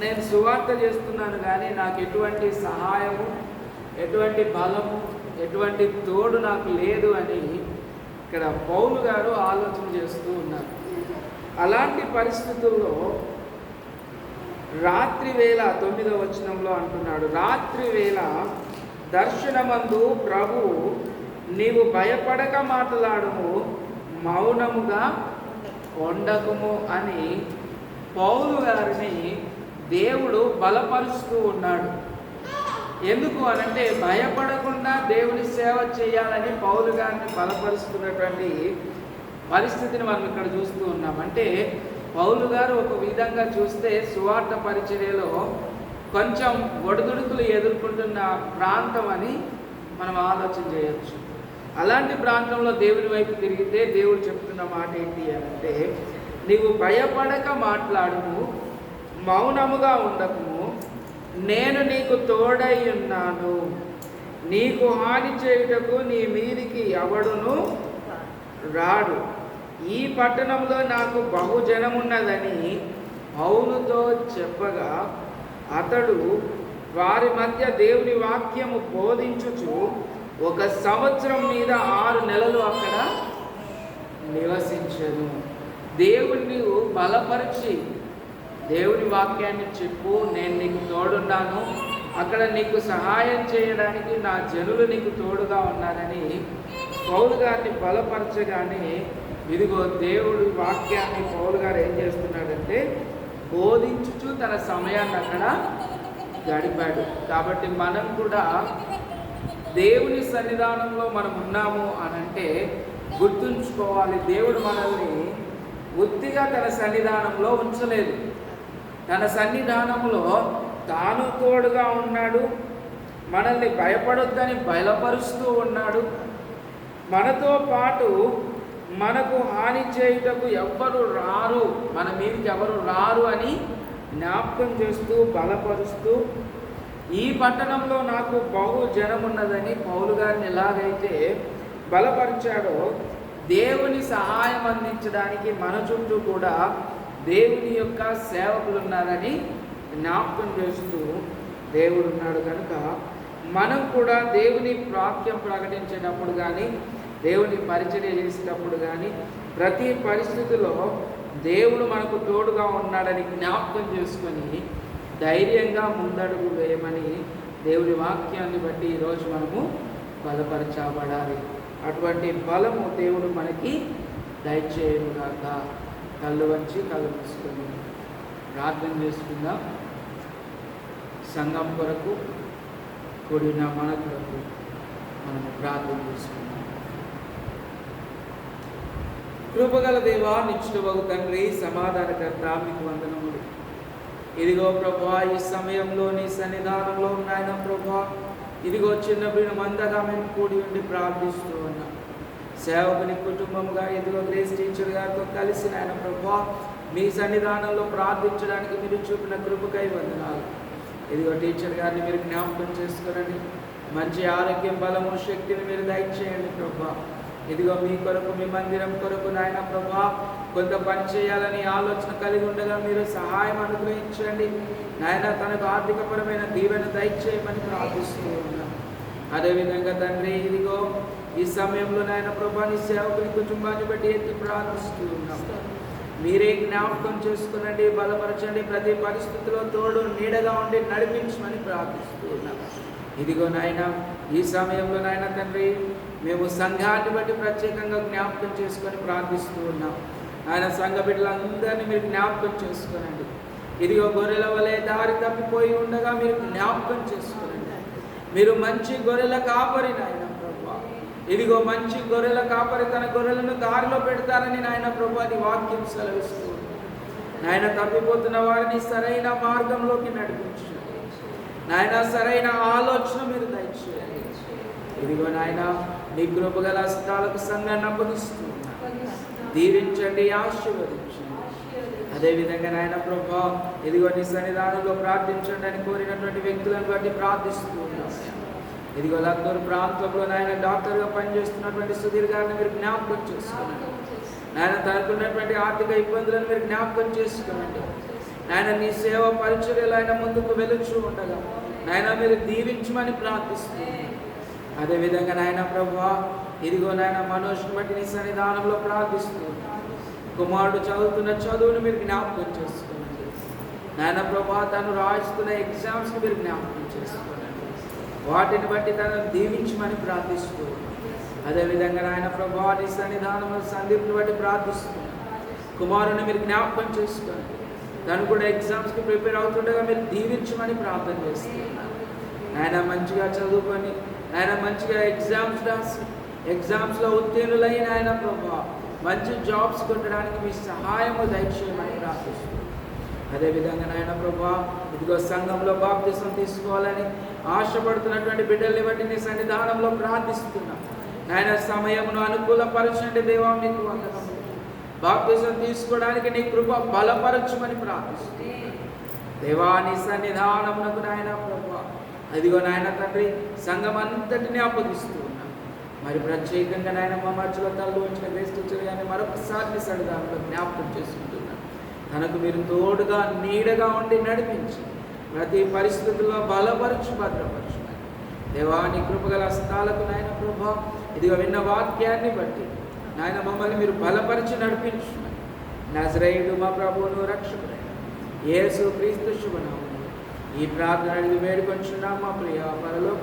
నేను సువార్త చేస్తున్నాను కానీ నాకు ఎటువంటి సహాయము ఎటువంటి బలము ఎటువంటి తోడు నాకు లేదు అని ఇక్కడ పౌలు గారు ఆలోచన చేస్తూ ఉన్నారు. అలాంటి పరిస్థితుల్లో రాత్రి వేళ తొమ్మిదవ వచనంలో అంటున్నాడు రాత్రి వేళ దర్శనమందు ప్రభు నీవు భయపడక మాట్లాడము మౌనముగా ఉండకము అని పౌలు గారిని దేవుడు బలపరుస్తూ ఉన్నాడు. ఎందుకు అనంటే భయపడకుండా దేవుని సేవ చేయాలని పౌలు గారిని బలపరుస్తున్నటువంటి పరిస్థితిని మనం ఇక్కడ చూస్తూ ఉన్నాం. అంటే పౌలు గారు ఒక విధంగా చూస్తే సువార్త పరిచర్యలో కొంచెం ఒడిదుడుకులు ఎదుర్కొంటున్న ప్రాంతం అని మనం ఆలోచన చేయొచ్చు. అలాంటి ప్రాంతంలో దేవుని వైపు తిరిగితే దేవుడు చెప్తున్న మాట ఏంటి అంటే నీవు భయపడక మాట్లాడుము మౌనముగా ఉండకుము. నేను నీకు తోడై ఉన్నాను. నీకు హాని చేయుటకు నీ మీదికి ఎవడును రాడు. ఈ పట్టణంలో నాకు బహుజనమున్నదని పౌలుతో చెప్పగా అతడు వారి మధ్య దేవుని వాక్యము బోధించుచు ఒక సంవత్సరం మీద ఆరు నెలలు అక్కడ నివసించను. దేవుణ్ణి బలపరిచి దేవుని వాక్యాన్ని చెప్పు నేను నీకు తోడున్నాను. అక్కడ నీకు సహాయం చేయడానికి నా జనులు నీకు తోడుగా ఉన్నారని పౌలు గారిని బలపరచగానే ఇదిగో దేవుడి వాక్యాన్ని పౌలు గారు ఏం చేస్తున్నాడంటే బోధించుచు తన సమయాన్ని అక్కడ గడిపాడు. కాబట్టి మనం కూడా దేవుని సన్నిధానంలో మనం ఉన్నాము అని అంటే గుర్తుంచుకోవాలి దేవుడు మనల్ని బుద్ధిగా తన సన్నిధానంలో ఉంచలేదు. తన సన్నిధానంలో తాను తోడుగా ఉన్నాడు. మనల్ని భయపడొద్దని బయలుపరుస్తూ ఉన్నాడు. మనతో పాటు మనకు హాని చేయుటకు ఎవ్వరు రారు. మన మీదకి ఎవరు రారు అని జ్ఞాపకం చేస్తూ బలపరుస్తూ ఈ పట్టణంలో నాకు బహు జనం ఉన్నదని పౌలు గారిని ఎలాగైతే బలపరిచాడో దేవుని సహాయం అందించడానికి మన చుట్టూ కూడా దేవుని యొక్క సేవకులు ఉన్నారని జ్ఞాపకం చేస్తూ దేవుడు ఉన్నాడు కనుక మనం కూడా దేవుని ప్రాప్యం ప్రకటించేటప్పుడు కానీ దేవుని పరిచర్య చేసేటప్పుడు కానీ ప్రతి పరిస్థితిలో దేవుడు మనకు తోడుగా ఉన్నాడని జ్ఞాపకం చేసుకొని ధైర్యంగా ముందడుగు వేయమని దేవుని వాక్యాన్ని బట్టి ఈరోజు మనము బలపరచబడాలి. అటువంటి బలము దేవుడు మనకి దయచేయనుగాక. కళ్ళు వంచి కళ్ళు మూసుకొని ప్రార్థన చేసుకుందాం. సంఘం కొరకు కూడిన మన కొరకు మనము ప్రార్థన చేసుకుందాం. కృపగల దేవా నిత్యుడవగు తండ్రి సమాధానకర్త మీకు వందనములు. ఇదిగో ప్రభా ఈ సమయంలో నీ సన్నిధానంలో ఉన్నాయన ప్రభా ఇదిగో చిన్న బిడ్డ మందగా మేము కూడి ఉండి ప్రార్థిస్తూ సేవకుని కుటుంబంగా ఇదిగో గ్రేస్ టీచర్ గారితో కలిసి నాయన ప్రభా మీ సన్నిధానంలో ప్రార్థించడానికి మీరు చూపిన కృపకై వందనాలు. ఇదిగో టీచర్ గారిని మీరు జ్ఞాపకం చేసుకురండి మంచి ఆరోగ్యం బలము శక్తిని మీరు దయచేయండి ప్రభా. ఇదిగో మీ కొరకు మీ మందిరం కొరకు నాయన ప్రభా కొంత పని చేయాలని ఆలోచన కలిగి ఉండగా మీరు సహాయం అనుగ్రహించండి. నాయన తనకు ఆర్థికపరమైన దీవెన దయచేయమని ప్రార్థిస్తూ ఉన్నాను అదేవిధంగా తండ్రి ఇదిగో ఈ సమయంలో నాయన ప్రభా నీ సేవకుని కుటుంబాన్ని బట్టి ఎత్తి ప్రార్థిస్తూ ఉన్నాం. మీరే జ్ఞాపకం చేసుకునండి బలపరచండి ప్రతి పరిస్థితిలో తోడు నీడగా ఉండి నడిపించమని ప్రార్థిస్తూ ఉన్నాం. ఇదిగో నాయన ఈ సమయంలో నాయన తండ్రి మేము సంఘాన్ని బట్టి ప్రత్యేకంగా జ్ఞాపకం చేసుకొని ప్రార్థిస్తూ ఉన్నాం. ఆయన సంఘ బిడ్డలందరినీ మీరు జ్ఞాపకం చేసుకునండి. ఇదిగో గొర్రెల వలె దారి తప్పిపోయి ఉండగా మీరు జ్ఞాపకం చేసుకోనండి. మీరు మంచి గొర్రెల కాపరి నాయన ప్రభు. ఇదిగో మంచి గొర్రెల కాపరి తన గొర్రెలను దారిలో పెడతారని నాయన ప్రభా నీ వాక్యం సెలవిస్తూ నాయన తప్పిపోతున్న వారిని సరైన మార్గంలోకి నడిపించండి. నాయన సరైన ఆలోచన మీరు దయచేయండి. ఇదిగో నాయన నీ కృపగల హస్తాలకు సంఘాన్ని అప్పగిస్తున్నా దీవించండి ఆశీర్వదించండి. అదేవిధంగా నాయన ప్రభా ఇదిగో నీ సన్నిధానంలో ప్రార్థించండి అని కోరినటువంటి వ్యక్తులను బట్టి ప్రార్థిస్తున్నాను ఇదిగో లక్నూరు ప్రాంతంలో నాయన డాక్టర్గా పనిచేస్తున్నటువంటి సుధీర్ గారిని మీరు జ్ఞాపకం చేసుకోనండి నాయన తనకున్నటువంటి ఆర్థిక ఇబ్బందులను మీరు జ్ఞాపకం చేసుకోనండి నాయన నీ సేవ పరిచర్యలు ఆయన ముందుకు వెలుచు ఉండగా నాయన మీరు దీవించమని ప్రార్థిస్తున్నాను అదేవిధంగా నాయన ప్రభా ఇదిగో నాయన మనోజ్ని బట్టి నీ సన్నిధానంలో ప్రార్థిస్తున్నాను కుమారుడు చదువుతున్న చదువును మీరు జ్ఞాపకం చేసుకోండి. నాయన ప్రభా తను రాస్తున్న ఎగ్జామ్స్కి మీరు జ్ఞాపకం చేసుకోండి. వాటిని బట్టి తను దీవించమని ప్రార్థిస్తూ అదేవిధంగా ఆయన ప్రభా నీ సన్నిధానంలో సందీప్ని బట్టి ప్రార్థిస్తున్నాను కుమారుని మీరు జ్ఞాపకం చేసుకొని తను కూడా ఎగ్జామ్స్కి ప్రిపేర్ అవుతుండగా మీరు దీవించమని ప్రార్థన చేస్తున్నారు ఆయన మంచిగా చదువుకొని ఆయన మంచిగా ఎగ్జామ్స్ రాసి ఎగ్జామ్స్లో ఉత్తీర్ణులైన ఆయన ప్రభావ మంచి జాబ్స్ కొట్టడానికి మీ సహాయము దయచేయమని ప్రార్థిస్తున్నాను అదేవిధంగా నాయన ప్రభా ఇదిగో సంఘంలో బాప్తిసం తీసుకోవాలని ఆశపడుతున్నటువంటి బిడ్డల్ని బట్టి నీ సన్నిధానంలో ప్రార్థిస్తున్నా. నాయన సమయమును అనుకూలపరచండి దేవా మీకు వందనములు బాప్తిసం తీసుకోవడానికి నీ కృప బలపరచమని ప్రార్థిస్తుంది దేవా నీ సన్నిధానమునకు నాయన ప్రభా అదిగో నాయన తండ్రి సంఘం అంతటిని అప్పగిస్తూ ఉన్నాను మరి ప్రత్యేకంగా నాయన మా మధ్యలో తల్లు వచ్చిన వేస్ట్ కానీ మరొకసారి నీ సన్నిధానంలో జ్ఞాపకం చేసుకుంటున్నాను తనకు మీరు తోడుగా నీడగా ఉండి నడిపించి ప్రతి పరిస్థితుల్లో బలపరచు భద్రపరచు. దేవాని కృపగల హస్తాలకు నాయన ప్రభా ఇదిగో విన్న వాక్యాన్ని బట్టి నాయన మమ్మల్ని మీరు బలపరిచి నడిపించు. నజరేయుడు మా ప్రభువును రక్షకుడైన యేసు క్రీస్తు శుభనామములో. ఈ ప్రార్థన అడిగి వేడుకొంచున్నాం మా ప్రియ పరలోక